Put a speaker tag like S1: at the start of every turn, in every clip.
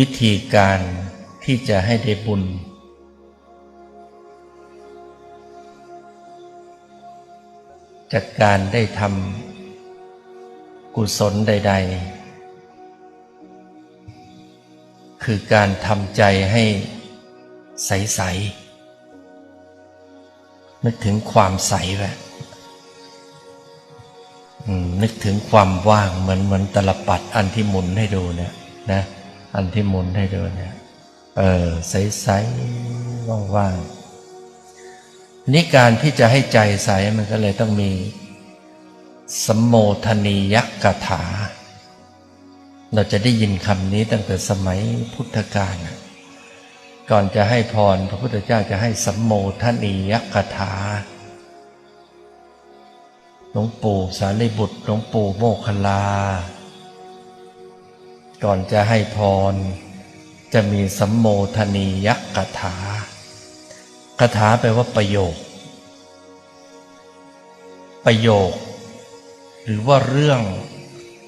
S1: วิธีการที่จะให้ได้บุญ จากการได้ทำกุศลใด ๆ คือการทำใจให้ใส ๆ นึกถึงความใสแบบนึกถึงความว่างเหมือนเหมือนตลปัดอันที่หมุนให้ดูเนี่ยนะ อันที่หมุนให้ดูเนี่ยเออใสๆว่างๆนี่การที่จะให้ใจใสมันก็เลยต้องมีสมโมทนียกถา เราจะได้ยินคำนี้ตั้งแต่สมัยพุทธกาลก่อนจะให้พรพระพุทธเจ้าจะให้สัมโมทนียกถาหลวงปู่สารีบุตรหลวงปู่โมคคลลา ก่อนจะให้พร จะมีสัมโมทนียักกถาคาถาแปลว่าประโยค ประโยค หรือว่าเรื่อง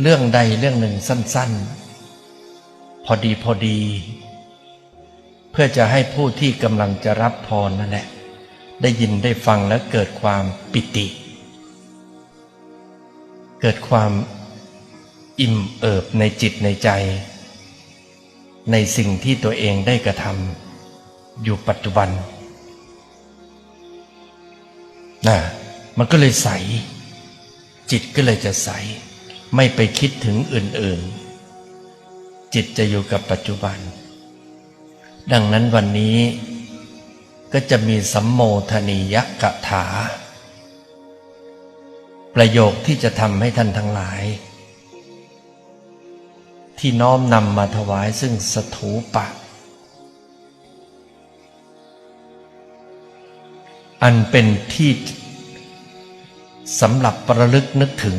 S1: เรื่องใดเรื่องหนึ่งสั้น ๆ พอดีพอดี เพื่อจะให้ผู้ที่กำลังจะรับพรนั่นแหละได้ยินได้ฟังแล้วเกิดความปิติ เกิดความ อิ่มเอิบในจิตในใจ ในสิ่งที่ตัวเองได้กระทำอยู่ปัจจุบันนะมันก็เลยใส จิตก็เลยจะใส ไม่ไปคิดถึงอื่น ๆ จิตจะอยู่กับปัจจุบัน ดังนั้นวันนี้ก็จะมีสัมโมทนียกถา ประโยคที่จะทำให้ท่านทั้งหลาย ที่น้อมนำมาถวายซึ่งสถูปะ อันเป็นที่สำหรับประลึกนึกถึง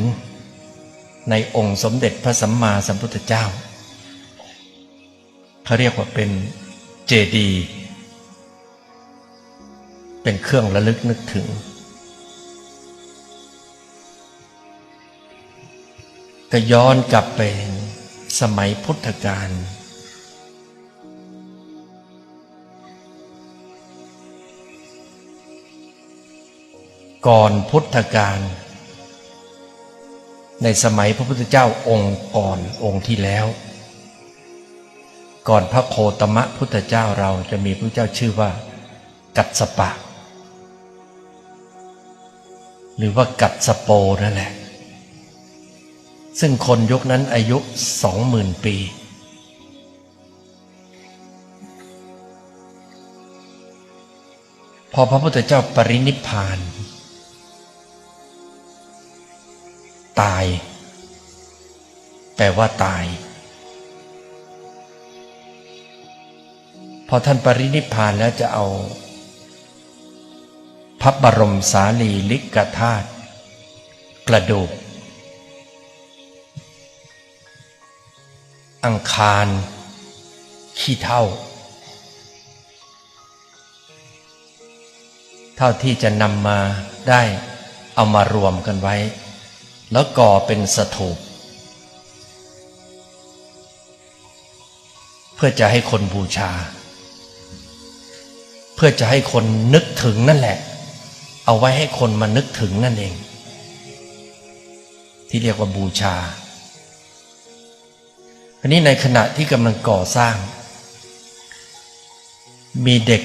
S1: ในองค์สมเด็จพระสัมมาสัมพุทธเจ้า เขาเรียกว่าเป็นเจดีย์เป็นเครื่องระลึกนึกถึง ก็ย้อนกลับไป สมัยพุทธกาลก่อนพุทธกาลในสมัยพระพุทธเจ้าองค์ก่อนองค์ที่แล้ว ก่อนพระโคตมะพุทธเจ้าเราจะมีพระเจ้าชื่อว่า กัตสปะ หรือว่ากัตสโปนั่นแหละ ซึ่งคนยุคนั้นอายุสองหมื่นปี พอพระพุทธเจ้าปรินิพาน ตาย แปลว่าตาย พอท่านปรินิพพานแล้วจะเอา พระบรมสารีลิกธาตุกระดูก อังคาร ขี้เท่า เท่าที่จะนำมาได้เอามารวมกันไว้ แล้วก่อเป็นสถูป เพื่อจะให้คนบูชา เพื่อจะให้คนนึกถึงนั่นแหละ เอาไว้ให้คนมานึกถึงนั่นเอง ที่เรียกว่าบูชา อันนี้ในขณะที่กำลังก่อสร้าง มีเด็ก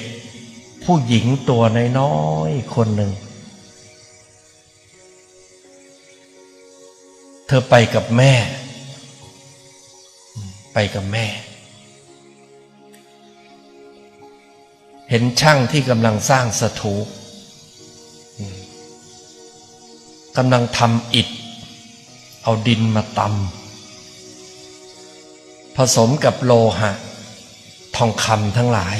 S1: ผู้หญิงตัวน้อยๆคนหนึ่ง เธอไปกับแม่ ไปกับแม่ เห็นช่างที่กำลังสร้างสถูปกำลังทำอิฐ เอาดินมาตำ ผสมกับโลหะ ทองคำทั้งหลาย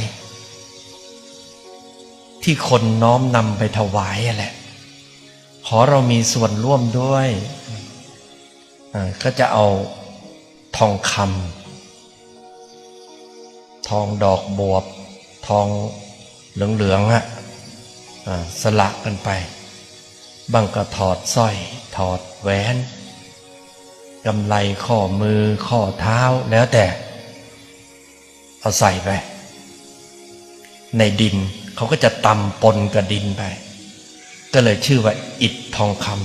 S1: ที่คนน้อมนำไปถวายอะแหละ ขอเรามีส่วนร่วมด้วยก็จะเอาทองคำทองดอกบวบ ทองเหลืองๆออะสละกันไปบางก็ถอดสร้อย ถอดแหวน กำไลข้อมือข้อเท้าแล้วแต่เอาใส่ไป ในดินเขาก็จะตำปนกับดินไป ก็เลยชื่อว่า อิฐทองคำ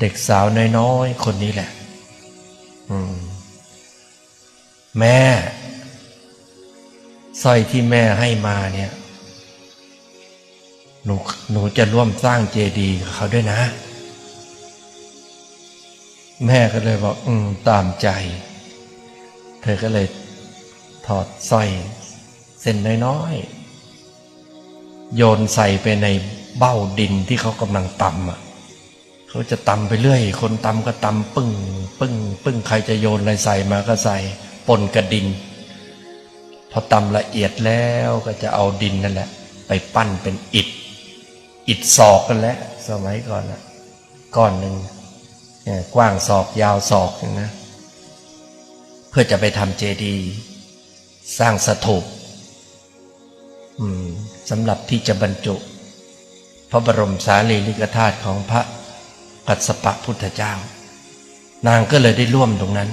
S1: เด็กสาวน้อยๆคนนี้แหละอืมแม่สร้อยที่แม่ให้มาเนี่ย หนูหนูจะร่วมสร้างเจดีย์เขาด้วยนะ แม่ก็เลยบอก อืม ตามใจ เธอก็เลยถอดสร้อยเส้นน้อยๆ โยนใส่ไปในเบ้าดินที่เขากำลังตำอะเขาจะตำไปเรื่อย คนตำก็ตำปึ้งปึ้งปึ้งใครจะโยนอะไรใส่มาก็ใส่ปนกับดิน พอตำละเอียดแล้วก็จะเอาดินนั่นแหละ ไปปั้นเป็นอิฐ อิฐศอกกันแหล้วสมัยก่อนนะก้อนหนึ่ง กว้างศอกยาวศอกนะเพื่อจะไปทำเจดีย์สร้างสถูปสำหรับที่จะบรรจุ พระบรมสารีริกธาตุของพระกัสสปะพุทธเจ้า นางก็เลยได้ร่วมตรงนั้น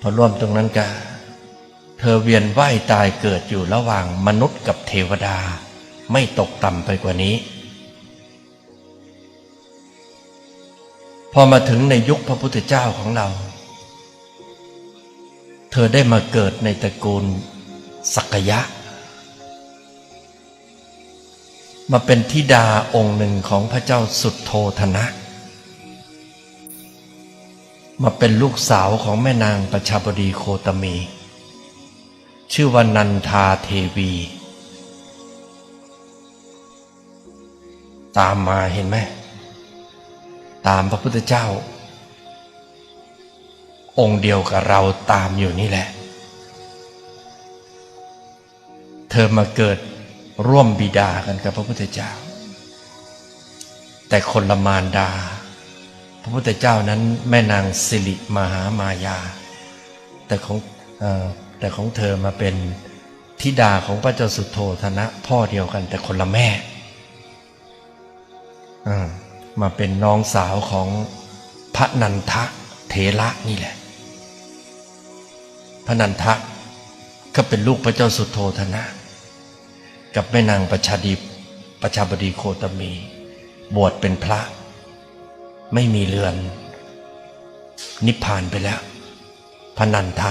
S1: พอร่วมตรงนั้นก็เธอเวียนว่ายตายเกิดอยู่ระหว่างมนุษย์กับเทวดา ไม่ตกต่ำไปกว่านี้ พอมาถึงในยุคพระพุทธเจ้าของเรา เธอได้มาเกิดในตระกูลสักยะ มาเป็นธิดาองค์หนึ่งของพระเจ้าสุดโทธนะ มาเป็นลูกสาวของแม่นางประชาบดีโคตมี ชื่อว่านันทาเทวีตามมาเห็นไหม ตามพระพุทธเจ้า องค์เดียวกับเราตามอยู่นี่แหละ เธอมาเกิดร่วมบิดากันกับพระพุทธเจ้า แต่คนละมารดา พระพุทธเจ้านั้นแม่นางสิริมหามายา แต่ของเออแต่ของเธอมาเป็นธิดาของพระเจ้าสุโธธนะ พ่อเดียวกันแต่คนละแม่อ่า มาเป็นน้องสาวของพระนันทะเถระนี่แหละ พระนันทะก็เป็นลูกพระเจ้าสุโธธนะ กับแม่นางประชาดีประชาบดีโคตมี บวชเป็นพระ ไม่มีเรือน นิพพานไปแล้วพระนันทะ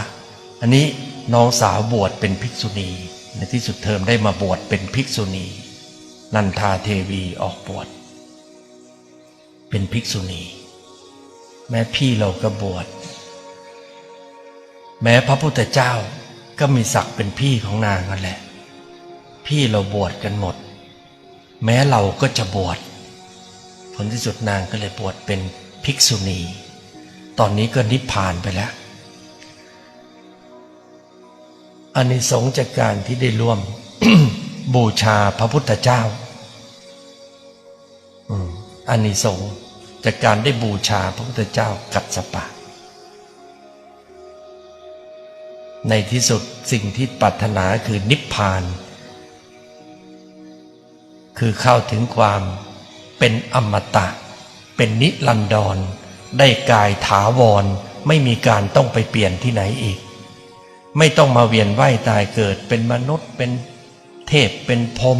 S1: อันนี้น้องสาวบวชเป็นภิกษุณี ในที่สุดเทอมได้มาบวชเป็นภิกษุณี นันทาเทวีออกบวช เป็นภิกษุณี แม้พี่เราก็บวชแม้พระพุทธเจ้าก็มีศักดิ์เป็นพี่ของนางนั่นแหละ พี่เราบวชกันหมด แม้เราก็จะบวชผลที่สุดนางก็เลยบวชเป็นภิกษุณี ตอนนี้ก็นิพพานไปแล้วอันนี้สงจากการที่ได้ร่วมบูชาพระพุทธเจ้า อืม อันนี้สงส์จากการได้บูชาพระพุทธเจ้ากัดสปะ ในที่สุดสิ่งที่ปรารถนาคือนิพพาน คือเข้าถึงความเป็นอมตะ เป็นนิรันดร ได้กายถาวร ไม่มีการต้องไปเปลี่ยนที่ไหนอีก ไม่ต้องมาเวียนว่ายตายเกิดเป็นมนุษย์เป็นเทพเป็นพรม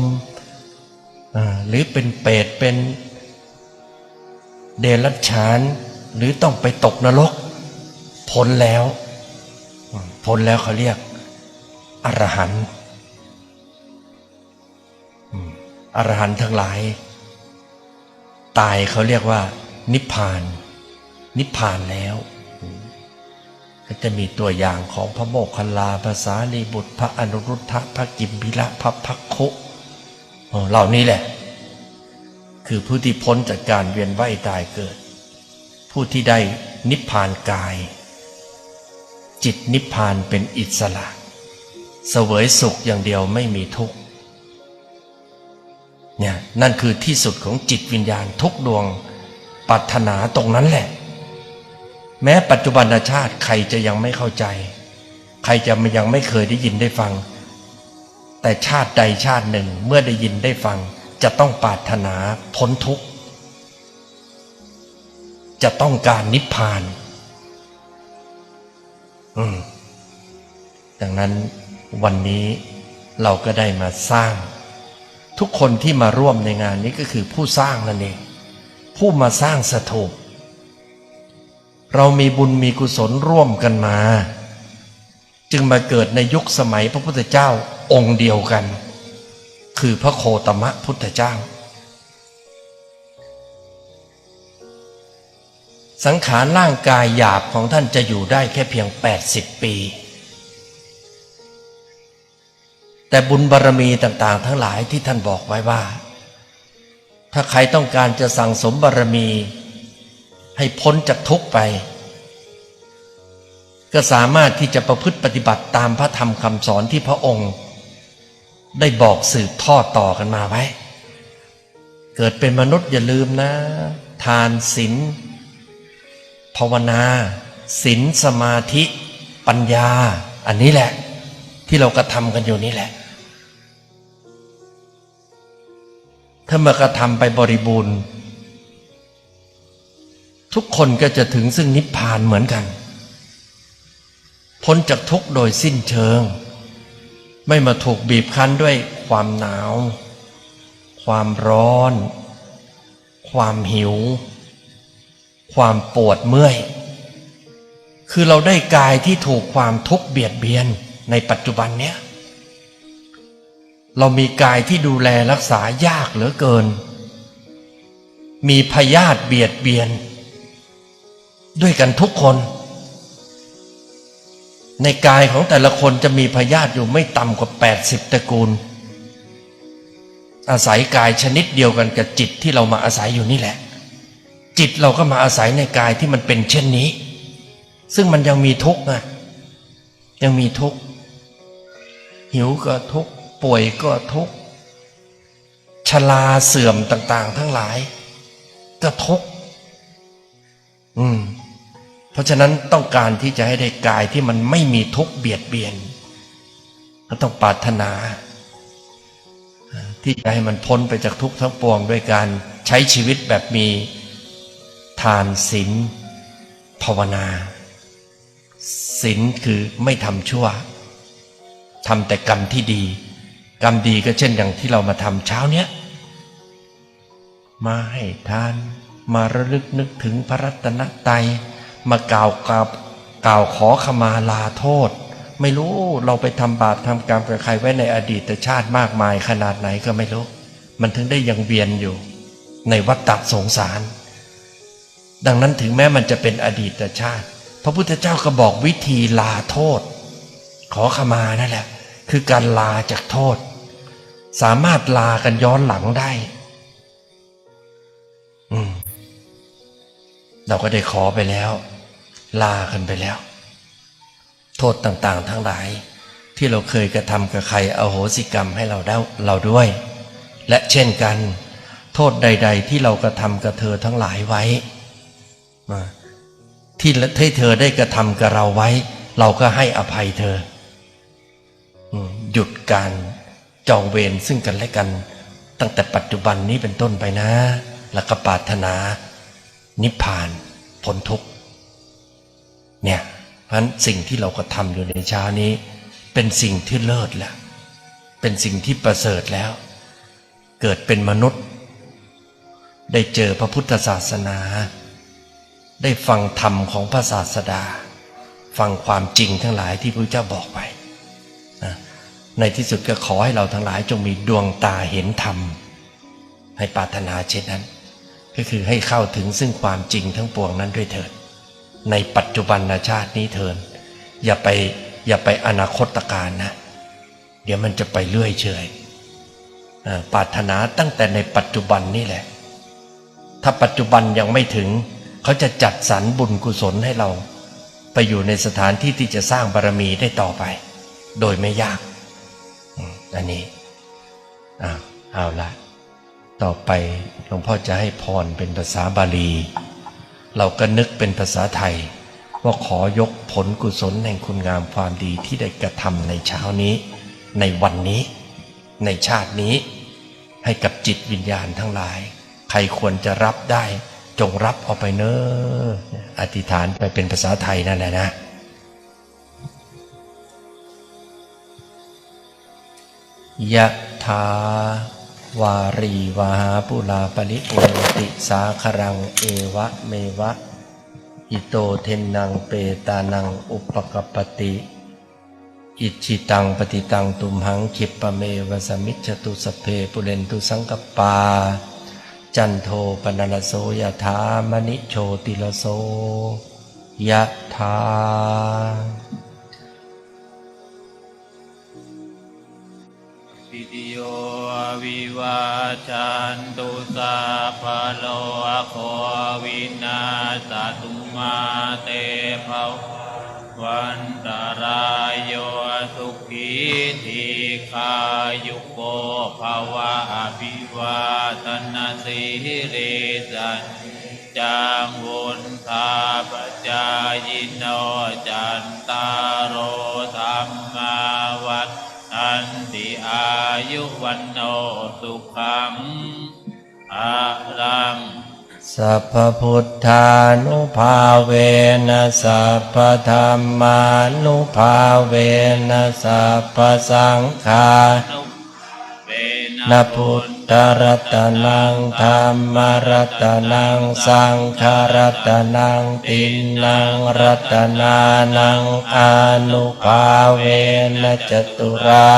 S1: หรือเป็นเปรตเป็น เดรัจฉานหรือต้องไปตกนรกพ้นแล้วพ้นแล้วเขาเรียกอรหันต์อรหันต์ทั้งหลาย ตายเขาเรียกว่า นิพพาน นิพพานแล้วก็จะมีตัวอย่างของพระโมคคัลลาภาษาลีบุตร พระอนุรุทธะพระกิมพิละพระพักคุเหล่านี้แหละ คือผู้ที่พ้นจากการเวียนว่ายตายเกิด ผู้ที่ได้นิพพานกาย จิตนิพพานเป็นอิสระเสวยสุขอย่างเดียวไม่มีทุกข์เนี่ยนั่นคือที่สุดของจิตวิญญาณทุกดวงปรารถนาตรงนั้นแหละ แม้ปัจจุบันชาติใครจะยังไม่เข้าใจ ใครจะยังไม่เคยได้ยินได้ฟัง แต่ชาติใดชาติหนึ่งเมื่อได้ยินได้ฟัง จะต้องปรารถนาพ้นทุกข์ จะต้องการนิพพาน อืม ดังนั้นวันนี้เราก็ได้มาสร้าง ทุกคนที่มาร่วมในงานนี้ก็คือผู้สร้างนั่นเอง ผู้มาสร้างสถูปเรามีบุญมีกุศลร่วมกันมา จึงมาเกิดในยุคสมัยพระพุทธเจ้าองค์เดียวกัน คือพระโคตมะพุทธเจ้า สังขารร่างกายหยาบของท่านจะอยู่ได้แค่เพียง 80 ปี แต่บุญบารรมีต่างๆ ทั้งหลายที่ท่านบอกไว้ว่า ถ้าใครต้องการจะสั่งสมบารรมี ให้พ้นจากทุกข์ไป ก็สามารถที่จะประพฤติปฏิบัติตามพระธรรมคำสอนที่พระองค์ ได้บอกสืบทอดต่อกันมาไว้ เกิดเป็นมนุษย์อย่าลืมนะ ทานศีลภาวนาศีลสมาธิปัญญา อันนี้แหละ ที่เรากระทำกันอยู่นี่แหละ ถ้ามากระทำไปบริบูรณ์ ทุกคนก็จะถึงซึ่งนิพพานเหมือนกัน พ้นจากทุกข์โดยสิ้นเชิง ไม่มาถูกบีบคั้นด้วยความหนาว ความร้อน ความหิว ความปวดเมื่อย คือเราได้กายที่ถูกความทุกข์เบียดเบียนในปัจจุบันเนี้ยเรามีกายที่ดูแลรักษายากเหลือเกิน มีพยาธิเบียดเบียน ด้วยกันทุกคน ในกายของแต่ละคนจะมีพยาธิอยู่ไม่ต่ำกว่า 80 ตระกูล อาศัยกายชนิดเดียวกันกับจิตที่เรามาอาศัยอยู่นี่แหละ จิตเราก็มาอาศัยในกายที่มันเป็นเช่นนี้ ซึ่งมันยังมีทุกข์ไงยังมีทุกข์หิวก็ทุกข์ป่วยก็ทุกข์ชราเสื่อมต่าง ๆ ทั้งหลาย ก็ทุกข์อืม ราะฉะนั้นต้องการที่จะให้ได้กายที่มันไม่มีทุกข์เบียดเบียน ก็ต้องปรารถนา ที่จะให้มันพ้นไปจากทุกข์ทั้งปวงด้วยการใช้ชีวิตแบบมีทานศีลภาวนาศีลคือไม่ทำชั่วทำแต่กรรมที่ดี กรรมดีก็เช่นอย่างที่เรามาทำเช้าเนี้ยมาให้ทาน มาระลึกนึกถึงพระรัตนตรัย มากล่าวกราบกล่าวขอขมาลาโทษ ไม่รู้เราไปทำบาปทำกรรมกับใครไว้ในอดีตชาติมากมายขนาดไหนก็ไม่รู้ มันถึงได้ยังเวียนอยู่ ในวัฏฏะสงสาร ดังนั้นถึงแม้มันจะเป็นอดีตชาติ พระพุทธเจ้าก็บอกวิธีลาโทษ ขอขมานั่นแหละ คือการลาจากโทษ สามารถลากันย้อนหลังได้ เราก็ได้ขอไปแล้ว ลากันไปแล้ว โทษต่างๆ ทั้งหลาย ที่เราเคยกระทำกับใครอโหสิกรรมให้เราได้เราด้วย และเช่นกัน โทษใด ๆ ที่เรากระทำกับเธอทั้งหลายไว้ที่ที่เธอได้กระทำกับเราไว้ เราก็ให้อภัยเธอหยุดการจองเวรซึ่งกันและกัน ตั้งแต่ปัจจุบันนี้เป็นต้นไปนะ แล้วก็ปรารถนา นิพพานพ้นทุกเนี่ยเพราะฉะนั้นสิ่งที่เราก็ทำอยู่ในเช้านี้ เป็นสิ่งที่เลิศแล้วเป็นสิ่งที่ประเสริฐแล้ว เกิดเป็นมนุษย์ ได้เจอพระพุทธศาสนา ได้ฟังธรรมของพระศาสดา ฟังความจริงทั้งหลายที่พระเจ้าบอกไปนะในที่สุดก็ขอให้เราทั้งหลายจงมีดวงตาเห็นธรรม ให้ปรารถนาเช่นนั้น ก็คือให้เข้าถึงซึ่งความจริงทั้งปวงนั้นด้วยเถิด ในปัจจุบันชาตินี้เถิดอย่าไปอย่าไปอนาคตการนะ เดี๋ยวมันจะไปเรื่อยเฉยปรารถนาตั้งแต่ในปัจจุบันนี่แหละ ถ้าปัจจุบันยังไม่ถึง เขาจะจัดสรรบุญกุศลให้เรา ไปอยู่ในสถานที่ที่จะสร้างบารมีได้ต่อไป โดยไม่ยาก อันนี้อ่าเอาละ ต่อไปหลวงพ่อจะให้พรเป็นภาษาบาลี เราก็นึกเป็นภาษาไทย ว่าขอยกผลกุศลแห่งคุณงามความดีที่ได้กระทำในเช้านี้ ในวันนี้ ในชาตินี้ ให้กับจิตวิญญาณทั้งหลาย ใครควรจะรับได้จงรับเอาไปเนอ้ออธิษฐานไปเป็นภาษาไทยนั่นแหละนะยะถา วารีวาหาปุลาปริปุรติสาครังเอวะเมวะ อิโตเทนนังเปตานังอุปกปติ อิจิตังปฏิตังตุมหังคิปปะเมวสมิจตุสเพปุเรนตุสังกปา จันโทปนลโสยถามณิโชติลโสยะถา
S2: ปิติโยวิวาจันตุสาพโลโควินาสตุมาเตภวันตรายโยสุขีทีขายุโกภวะอภิวาทนาสิริสันจังวุนทาปจายโนจันตารโรธรรม ยุวันโนสุขังอารัง
S1: สัพพุทธานุภาเวนะสัพพธรรมานุภาเวนะสัพพสังฆา
S2: นุเว
S1: นะพุทธรัตนังธรรมรัตนังสังฆรัตนังตินนังรัตนานังอนุภาเวนะจตุรา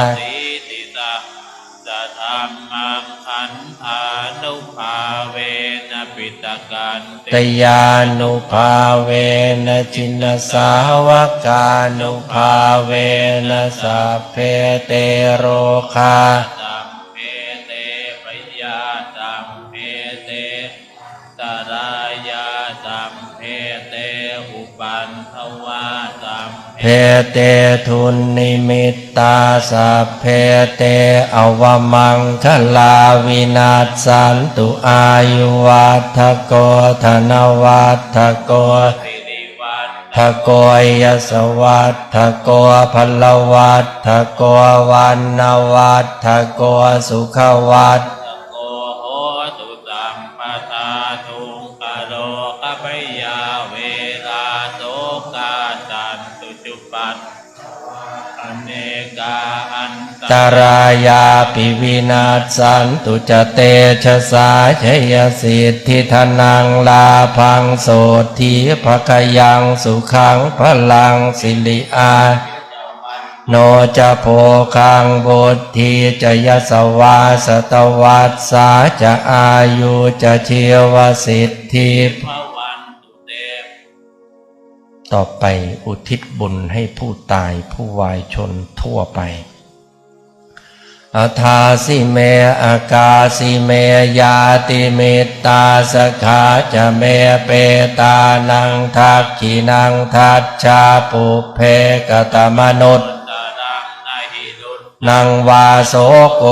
S2: ต
S1: ยานุภาเวนะจินสาวกานุภาเวนะสัพเพเตโรคา
S2: ปันทวาสัมเพ
S1: เพเตทุนนิมิตตาสัพเพเตอวมังคลาวินาสันตุอายุวัฏโกธนวัฏโก
S2: สิริวัฒ
S1: ทโกยสวัฏทโกพลวัฏทโกวันนวัฏทโกสุขวั
S2: ต ตตา
S1: รายาปิวินาสันตุจเตชะสาชยสิทธิธนังลาพังโสทีภคยังสุขังพลังสิริอาโนจะโพคังบุตทีจะยสวาสตวัสสาจะอายุจะเชียวสิทธิ
S2: ภวันตุเต
S1: ต่อไปอุทิศบุญให้ผู้ตายผู้วายชนทั่วไป อาทาสิเมอากาสิเมยาติเมตตาสขาจะเมเปตานังทักขินังทัจจาปุเพกตมนุษย์
S2: นั
S1: งวาโสโก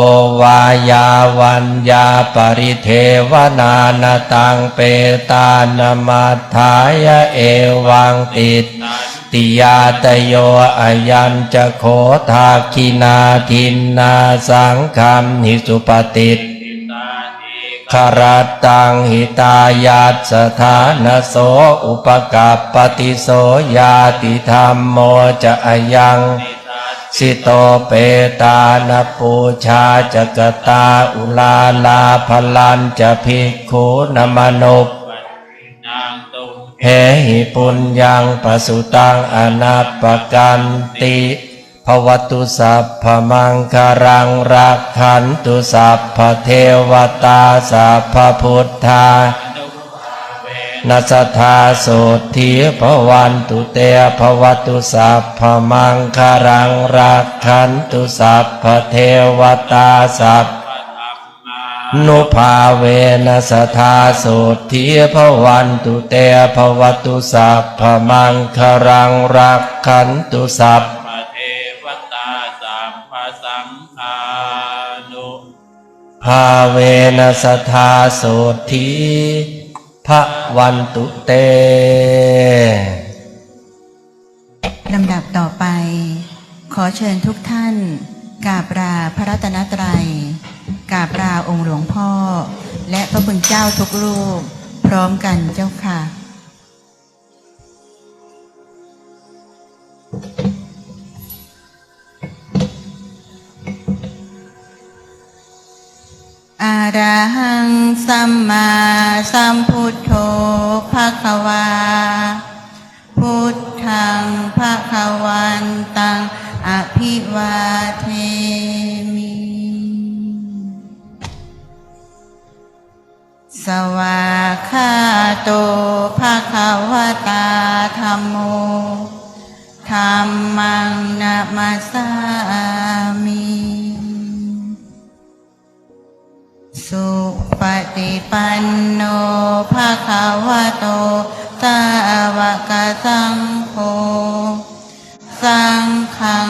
S1: วายาวันยาปริเทวนานตังเปตานมัทธายเอวังติด
S2: ติ
S1: ยาตโยอายัญจะโคทาคินาทินนาสังคัมหิสุปติตคารตังหิตายัสสถานโสอุปกัปปติโสยาติธรรมโมจะอยัง
S2: สิ
S1: โตเปตานปูชาจกตาอุลาลาพลันจะภิกขุนมนุป
S2: วัน
S1: เหหิปุญญังปสุตังอนัปปกันติภวตุสัพพมังคารังรักขันตุสัพพเทวตาสัพพพุทธา
S2: นั
S1: สธาโสทีภวันตุเตภวตุสัพพมังคารังรักขันตุสัพพเทวตาสัพนุภาเวนัสธาโสทีภวันตุเตภวตุสัพพมังคารังรักขันตุสัพ
S2: พเทวตาสัมภสังฆานุ
S1: ภาเวนัสธาโส พระวันตุเต
S3: ลำดับต่อไป ขอเชิญทุกท่านกราบราพระรัตนตรัยกราบราองค์หลวงพ่อ และพระคุณเจ้าทุกรูป พร้อมกันเจ้าค่ะ สวาคาโตภะคะวตาธรรมโมธรรมังนามาสามิสุปฏิปันโนภะคะวะโตสาวกสังโฆสังฆัง